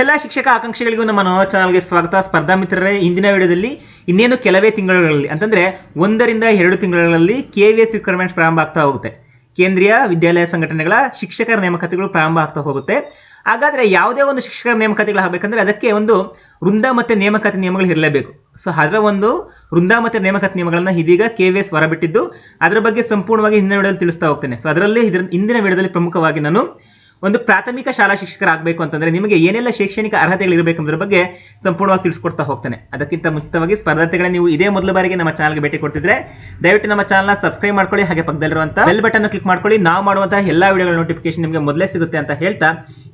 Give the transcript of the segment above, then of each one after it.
ಎಲ್ಲ ಶಿಕ್ಷಕ ಆಕಾಂಕ್ಷಿಗಳಿಗೂ ನಮ್ಮ ನವ ಚಾನಲ್ಗೆ ಸ್ವಾಗತ. ಸ್ಪರ್ಧಾ ಮಿತ್ರರೇ, ಇಂದಿನ ವಿಡಿಯೋದಲ್ಲಿ ಇನ್ನೇನು ಕೆಲವೇ ತಿಂಗಳುಗಳಲ್ಲಿ, ಅಂತಂದರೆ ಒಂದರಿಂದ ಎರಡು ತಿಂಗಳಲ್ಲಿ ಕೆ ವಿ ಎಸ್ ರಿಕ್ವೈರ್ಮೆಂಟ್ಸ್ ಪ್ರಾರಂಭ ಆಗ್ತಾ ಹೋಗುತ್ತೆ. ಕೇಂದ್ರೀಯ ವಿದ್ಯಾಲಯ ಸಂಘಟನೆಗಳ ಶಿಕ್ಷಕರ ನೇಮಕಾತಿಗಳು ಪ್ರಾರಂಭ ಆಗ್ತಾ ಹೋಗುತ್ತೆ. ಹಾಗಾದರೆ ಯಾವುದೇ ಒಂದು ಶಿಕ್ಷಕರ ನೇಮಕಾತಿಗಳು ಆಗಬೇಕಂದ್ರೆ ಅದಕ್ಕೆ ಒಂದು ವೃಂದ ಮತ್ತು ನೇಮಕಾತಿ ನಿಯಮಗಳು ಇರಲೇಬೇಕು. ಸೊ ಅದರ ಒಂದು ವೃಂದ ಮತ್ತು ನೇಮಕಾತಿ ನಿಯಮಗಳನ್ನು ಇದೀಗ ಕೆ ವಿ ಎಸ್ ಹೊರಬಿಟ್ಟಿದ್ದು, ಅದರ ಬಗ್ಗೆ ಸಂಪೂರ್ಣವಾಗಿ ಹಿಂದಿನ ವಿಡಿಯೋದಲ್ಲಿ ತಿಳಿಸ್ತಾ ಹೋಗ್ತೇನೆ. ಸೊ ಅದರಲ್ಲಿ ಇದರ ಇಂದಿನ ವಿಡಿಯೋದಲ್ಲಿ ಪ್ರಮುಖವಾಗಿ ನಾನು ಒಂದು ಪ್ರಾಥಮಿಕ ಶಾಲಾ ಶಿಕ್ಷಕರಾಗಬೇಕು ಅಂತಂದರೆ ನಿಮಗೆ ಏನೆಲ್ಲ ಶೈಕ್ಷಣಿಕ ಅರ್ಹತೆಗಳು ಇರಬೇಕು ಅನ್ನೋದ್ರ ಬಗ್ಗೆ ಸಂಪೂರ್ಣವಾಗಿ ತಿಳಿಸ್ಕೊಡ್ತಾ ಹೋಗ್ತಾನೆ. ಅದಕ್ಕಿಂತ ಮುಂಚಿತವಾಗಿ ಸ್ಪರ್ಧಾರ್ಥಿಗಳೇ ನೀವು ಇದೇ ಮೊದಲ ಬಾರಿಗೆ ನಮ್ಮ ಚಾನಲ್ಗೆ ಭೇಟಿ ಕೊಡ್ತಿದ್ರೆ ದಯವಿಟ್ಟು ನಮ್ಮ ಚಾನಲ್ನ ಸಬ್ಸ್ಕ್ರೈಬ್ ಮಾಡ್ಕೊಳ್ಳಿ, ಹಾಗೆ ಪಕ್ಕದಲ್ಲಿರುವಂಥ ಬೆಲ್ ಬಟನ್ ಕ್ಲಿಕ್ ಮಾಡ್ಕೊಳ್ಳಿ. ನಾವು ಮಾಡುವಂತಹ ಎಲ್ಲ ವಿಡಿಯೋಗಳ ನೋಟಿಫಿಕೇಶನ್ ನಿಮಗೆ ಮೊದಲೇ ಸಿಗುತ್ತೆ ಅಂತ ಹೇಳ್ತಾ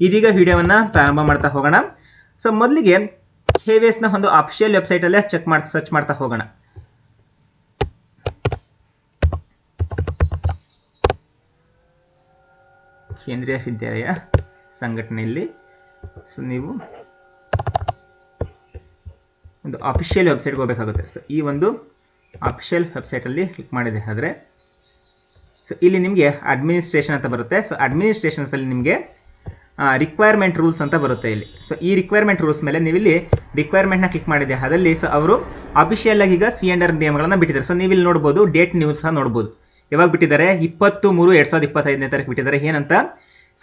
ಇದೀಗ ವಿಡಿಯೋವನ್ನ ಪ್ರಾರಂಭ ಮಾಡ್ತಾ ಹೋಗೋಣ. ಸೊ ಮೊದಲಿಗೆ ಕೆ ವಿ ಎಸ್ನ ಒಂದು ಅಫಿಷಿಯಲ್ ವೆಬ್ಸೈಟಲ್ಲೇ ಚೆಕ್ ಮಾಡಿ ಸರ್ಚ್ ಮಾಡ್ತಾ ಹೋಗೋಣ. ಕೇಂದ್ರೀಯ ವಿದ್ಯಾಲಯ ಸಂಘಟನೆಯಲ್ಲಿ. ಸೊ ನೀವು ಒಂದು ಅಫಿಷಿಯಲ್ ವೆಬ್ಸೈಟ್ಗೆ ಹೋಗಬೇಕಾಗುತ್ತೆ. ಸೊ ಈ ಒಂದು ಅಫಿಷಿಯಲ್ ವೆಬ್ಸೈಟಲ್ಲಿ ಕ್ಲಿಕ್ ಮಾಡಿದೆ ಆದರೆ ಸೊ ಇಲ್ಲಿ ನಿಮಗೆ ಅಡ್ಮಿನಿಸ್ಟ್ರೇಷನ್ ಅಂತ ಬರುತ್ತೆ. ಸೊ ಅಡ್ಮಿನಿಸ್ಟ್ರೇಷನ್ಸಲ್ಲಿ ನಿಮಗೆ ರಿಕ್ವೈರ್ಮೆಂಟ್ ರೂಲ್ಸ್ ಅಂತ ಬರುತ್ತೆ ಇಲ್ಲಿ. ಸೊ ಈ ರಿಕ್ವೈರ್ಮೆಂಟ್ ರೂಲ್ಸ್ ಮೇಲೆ ನೀವು ಇಲ್ಲಿ ರಿಕ್ವೈರ್ಮೆಂಟ್ನ ಕ್ಲಿಕ್ ಮಾಡಿದೆ ಅದರಲ್ಲಿ ಸೊ ಅವರು ಅಫಿಷಿಯಲ್ ಆಗಿ ಈಗ ಸಿ ಆರ್ ನಿಯಮಗಳನ್ನು ಬಿಟ್ಟಿದ್ದಾರೆ. ಸೊ ನೀವು ಇಲ್ಲಿ ನೋಡ್ಬೋದು ಡೇಟ್ ನೀವು ಸಹ ನೋಡ್ಬೋದು. ಯಾವಾಗ ಬಿಟ್ಟಿದ್ದಾರೆ? ಇಪ್ಪತ್ತು ಮೂರು ಎರಡು ಸಾವಿರದ ಇಪ್ಪತ್ತೈದನೇ ತಾರೀಕು ಬಿಟ್ಟಿದ್ದಾರೆ. ಏನಂತ?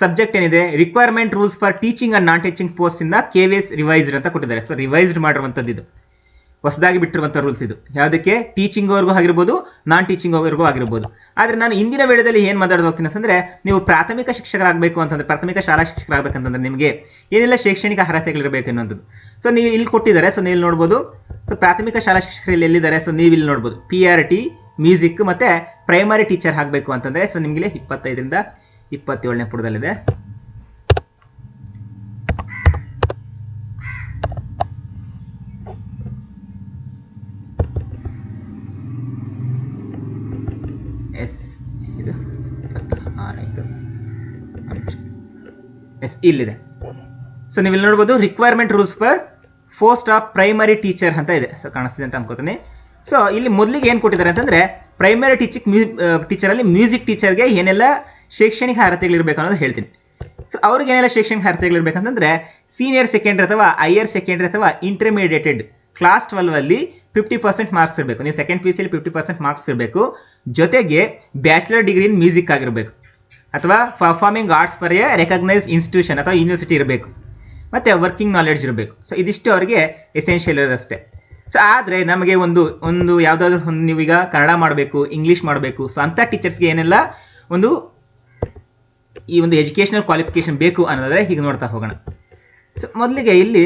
ಸಬ್ಜೆಕ್ಟ್ ಏನಿದೆ? Requirement rules for teaching and non teaching post ಇಂದ ಕೆ ವಿ ಎಸ್ ರಿವೈಸ್ಡ್ ಅಂತ ಕೊಟ್ಟಿದ್ದಾರೆ. ಸೊ ರಿವೈಸ್ಡ್ ಮಾಡಿರುವಂಥದ್ದು ಇದು. ಹೊಸದಾಗಿ ಬಿಟ್ಟಿರುವಂಥ ರೂಲ್ಸ್ ಇದು. ಯಾವುದಕ್ಕೆ? ಟೀಚಿಂಗ್ವರೆಗೂ ಆಗಿರ್ಬೋದು ನಾನ್ ಟೀಚಿಂಗ್ ಅವ್ರಿಗೂ ಆಗಿರ್ಬೋದು. ಆದರೆ ನಾನು ಇಂದಿನ ವೇಳೆಯಲ್ಲಿ ಏನು ಮಾತಾಡೋದು ಹೋಗ್ತೀನಿ ಅಂತಂದರೆ, ನೀವು ಪ್ರಾಥಮಿಕ ಶಿಕ್ಷಕರಾಗಬೇಕು ಅಂತಂದರೆ, ಪ್ರಾಥಮಿಕ ಶಾಲಾ ಶಿಕ್ಷಕರಾಗಬೇಕಂತಂದ್ರೆ ನಿಮಗೆ ಏನೆಲ್ಲ ಶೈಕ್ಷಣಿಕ ಅರ್ಹತೆಗಳಿರಬೇಕು ಅನ್ನೋದು ಸೊ ನೀವು ಇಲ್ಲಿ ಕೊಟ್ಟಿದ್ದಾರೆ. ಸೊ ನೀವು ನೋಡ್ಬೋದು. ಸೊ ಪ್ರಾಥಮಿಕ ಶಾಲಾ ಶಿಕ್ಷಕರಲ್ಲಿ ಎಲ್ಲಿದ್ದಾರೆ? ಸೊ ನೀವು ಇಲ್ಲಿ ನೋಡ್ಬೋದು. ಪಿ ಆರ್ ಟಿ ಮ್ಯೂಸಿಕ್ ಮತ್ತು ಪ್ರೈಮರಿ ಟೀಚರ್ ಆಗಬೇಕು ಅಂತಂದರೆ ಸೊ ನಿಮಗೆ ಇಪ್ಪತ್ತೈದರಿಂದ ಇಪ್ಪತ್ತೇಳನೇ ಪುಟದಲ್ಲಿದೆ. ಎಸ್ ಇದು ಎಸ್ ಇಲ್ಲಿದೆ. ಸೊ ನೀವು ಇಲ್ಲಿ ನೋಡ್ಬೋದು requirement rules for post of primary teacher ಅಂತ ಇದೆ. ಸೊ ಕಾಣಿಸ್ತಿದೆ ಅಂತ ಅನ್ಕೋತೀನಿ. ಸೊ ಇಲ್ಲಿ ಮೊದಲಿಗೆ ಏನು ಕೊಟ್ಟಿದ್ದಾರೆ ಅಂತಂದರೆ ಪ್ರೈಮರಿ ಟೀಚಿಂಗ್ ಮ್ಯೂ ಟೀಚರಲ್ಲಿ ಮ್ಯೂಸಿಕ್ ಟೀಚರ್ಗೆ ಏನೆಲ್ಲ ಶೈಕ್ಷಣಿಕ ಅರ್ಹತೆಗಳಿರಬೇಕು ಅನ್ನೋದು ಹೇಳ್ತೀನಿ. ಸೊ ಅವ್ರಿಗೆ ಏನೆಲ್ಲ ಶೈಕ್ಷಣಿಕ ಅರ್ಥಗಳಿರಬೇಕಂತಂದರೆ ಸೀನಿಯರ್ ಸೆಕೆಂಡ್ರಿ ಅಥವಾ ಹೈಯರ್ ಸೆಕೆಂಡ್ರಿ ಅಥವಾ ಇಂಟರ್ಮೀಡಿಯೇಟೆಡ್ ಕ್ಲಾಸ್ ಟ್ವೆಲ್ವಲ್ಲಿ ಫಿಫ್ಟಿ ಪರ್ಸೆಂಟ್ ಮಾರ್ಕ್ಸ್ ಇರಬೇಕು. ನೀವು ಸೆಕೆಂಡ್ ಪಿ ಸಿಲಿ ಫಿಫ್ಟಿ ಪರ್ಸೆಂಟ್ ಮಾರ್ಕ್ಸ್ ಇರಬೇಕು. ಜೊತೆಗೆ ಬ್ಯಾಚುಲರ್ ಡಿಗ್ರಿ ಇನ್ ಮ್ಯೂಸಿಕ್ ಆಗಿರಬೇಕು. ಅಥವಾ performing arts per a recognise institution ಅಥವಾ ಯೂನಿವರ್ಸಿಟಿ ಇರಬೇಕು. ಮತ್ತು ವರ್ಕಿಂಗ್ ನಾಲೆಡ್ಜ್ ಇರಬೇಕು. ಸೊ ಇದಿಷ್ಟು ಅವರಿಗೆ ಎಸೆನ್ಷಿಯಲ್ ಇರೋದಷ್ಟೇ ಸೊ ಆದರೆ ನಮಗೆ ಒಂದು ಒಂದು ಯಾವುದಾದ್ರೂ ಒಂದು ನೀವೀಗ ಕನ್ನಡ ಮಾಡಬೇಕು ಇಂಗ್ಲೀಷ್ ಮಾಡಬೇಕು ಸೊ ಅಂಥ ಟೀಚರ್ಸ್ಗೆ ಏನೆಲ್ಲ ಒಂದು, ಈ ಒಂದು ಎಜುಕೇಷನಲ್ ಕ್ವಾಲಿಫಿಕೇಶನ್ ಬೇಕು ಅನ್ನೋದ್ರೆ ಹೀಗೆ ನೋಡ್ತಾ ಹೋಗೋಣ. ಸೊ ಮೊದಲಿಗೆ ಇಲ್ಲಿ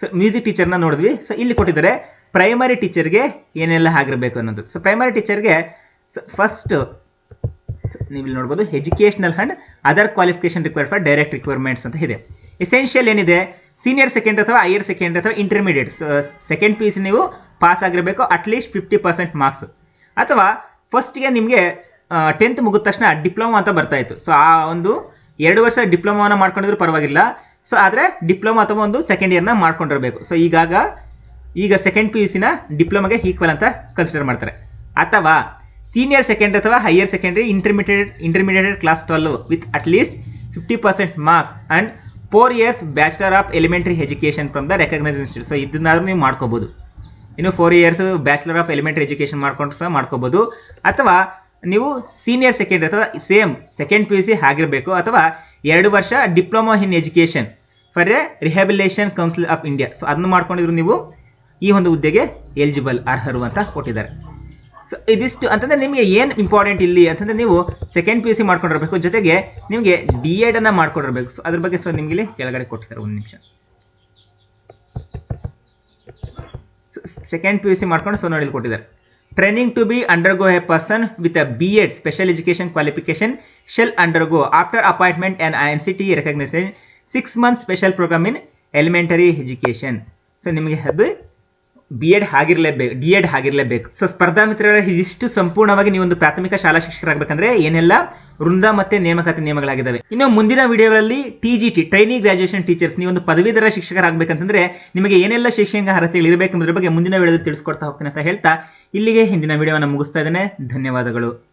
ಸೊ ಮ್ಯೂಸಿಕ್ ಟೀಚರ್ನ ನೋಡಿದ್ವಿ. ಸೊ ಇಲ್ಲಿ ಕೊಟ್ಟಿದ್ದಾರೆ ಪ್ರೈಮರಿ ಟೀಚರ್ಗೆ ಏನೆಲ್ಲ ಆಗಿರಬೇಕು ಅನ್ನೋದು. ಸೊ ಪ್ರೈಮರಿ ಟೀಚರ್ಗೆ ಸೊ ಫಸ್ಟ್ ನೀವು ಇಲ್ಲಿ ನೋಡ್ಬೋದು educational and other qualification required for direct requirements ಅಂತ ಇದೆ. ಎಸೆನ್ಷಿಯಲ್ ಏನಿದೆ? ಸೀನಿಯರ್ ಸೆಕೆಂಡ್ ಅಥವಾ ಹೈಯರ್ ಸೆಕೆಂಡ್ ಅಥವಾ intermediate second P U C ನೀವು ಪಾಸ್ ಆಗಿರಬೇಕು at least fifty percent marks ಅಥವಾ ಫಸ್ಟ್ಗೆ ನಿಮಗೆ ಟೆಂತ್ ಮುಗಿದ ತಕ್ಷಣ ಡಿಪ್ಲೊಮಾ ಅಂತ ಬರ್ತಾ ಇತ್ತು. ಸೊ ಆ ಒಂದು ಎರಡು ವರ್ಷ ಡಿಪ್ಲೊಮಾವನ್ನು ಮಾಡ್ಕೊಂಡಿದ್ರು ಪರವಾಗಿಲ್ಲ. ಸೊ ಆದರೆ ಡಿಪ್ಲೊಮಾ ಅಥವಾ ಒಂದು ಸೆಕೆಂಡ್ ಇಯರ್ನ ಮಾಡ್ಕೊಂಡಿರಬೇಕು. ಸೊ ಈಗಾಗ ಈಗ ಸೆಕೆಂಡ್ ಪಿ ಯು ಸಿನ ಡಿಪ್ಲೊಮಾಗೆ ಈಕ್ವಲ್ ಅಂತ ಕನ್ಸಿಡರ್ ಮಾಡ್ತಾರೆ. ಅಥವಾ ಸೀನಿಯರ್ ಸೆಕೆಂಡ್ ಅಥವಾ higher secondary intermediate intermediate class twelve with at least fifty percent marks and four years bachelor of elementary education from the recognise institute so ಇದನ್ನಾದ್ರೂ ನೀವು ಮಾಡ್ಕೋಬೋದು. ಇನ್ನು four years bachelor of elementary education ಮಾಡ್ಕೊಂಡು ಸಹ ಮಾಡ್ಕೋಬೋದು. ಅಥವಾ ನೀವು senior second ಅಥವಾ same second P U C ಆಗಿರಬೇಕು. ಅಥವಾ ಎರಡು ವರ್ಷ diploma in education for a rehabilitation council of India so ಅದನ್ನು ಮಾಡ್ಕೊಂಡಿದ್ರು ನೀವು ಈ ಒಂದು ಹುದ್ದೆಗೆ ಎಲಿಜಿಬಲ್ ಅರ್ಹರು ಅಂತ ಕೊಟ್ಟಿದ್ದಾರೆ. ಸೊ ಇದಿಷ್ಟು ಅಂತಂದರೆ ನಿಮಗೆ ಏನು ಇಂಪಾರ್ಟೆಂಟ್ ಇಲ್ಲಿ ಅಂತಂದರೆ ನೀವು ಸೆಕೆಂಡ್ ಪಿ ಯು ಸಿ ಮಾಡ್ಕೊಂಡಿರಬೇಕು. ಜೊತೆಗೆ ನಿಮಗೆ ಡಿ ಎಡನ್ನು ಮಾಡ್ಕೊಂಡಿರಬೇಕು. ಸೊ ಅದ್ರ ಬಗ್ಗೆ ಸೊ ನಿಮಗೆ ಇಲ್ಲಿ ಕೆಳಗಡೆ ಕೊಟ್ಟಿದ್ದಾರೆ ಒಂದು ನಿಮಿಷ. ಸೆಕೆಂಡ್ ಪಿ ಯು ಸಿ ಮಾಡ್ಕೊಂಡು ಸೊ ನೋಡಿ ಕೊಟ್ಟಿದ್ದಾರೆ. Training to be undergo a person with a B Ed special education qualification shall undergo after appointment and I N C T recognisation six month special programme in elementary education so ನಿಮಗೆ ಅದು B Ed ಆಗಿರಲೇಬೇಕು D Ed ಆಗಿರಲೇಬೇಕು. So ಸ್ಪರ್ಧಾ ಮಿತ್ರರ, ಇದಿಷ್ಟು ಸಂಪೂರ್ಣವಾಗಿ ಒಂದು ಪ್ರಾಥಮಿಕ ಶಾಲಾ ಶಿಕ್ಷಕರಾಗಬೇಕಂದ್ರೆ ಏನೆಲ್ಲ? ವೃಂದ ಮತ್ತೆ ನೇಮಕಾತಿ ನಿಯಮಗಳಾಗಿದ್ದಾವೆ ಇನ್ನು ಮುಂದಿನ ವಿಡಿಯೋಗಳಲ್ಲಿ T G T trainee graduation teachers ನೀವು ಒಂದು ಪದವೀಧರ ಶಿಕ್ಷಕರಾಗಬೇಕಂತಂದ್ರೆ ನಿಮಗೆ ಏನೆಲ್ಲ ಶೈಕ್ಷಣಿಕ ಅರ್ಹತೆಗಳು ಇರಬೇಕು ಅನ್ನೋದ್ರ ಬಗ್ಗೆ ಮುಂದಿನ ವಿಡಿಯೋದಲ್ಲಿ ತಿಳಿಸ್ಕೊಡ್ತಾ ಹೋಗ್ತೇನೆ ಅಂತ ಹೇಳ್ತಾ ಇಲ್ಲಿಗೆ ಹಿಂದಿನ ವಿಡಿಯೋವನ್ನು ಮುಗಿಸ್ತಾ ಇದ್ದೇನೆ. ಧನ್ಯವಾದಗಳು.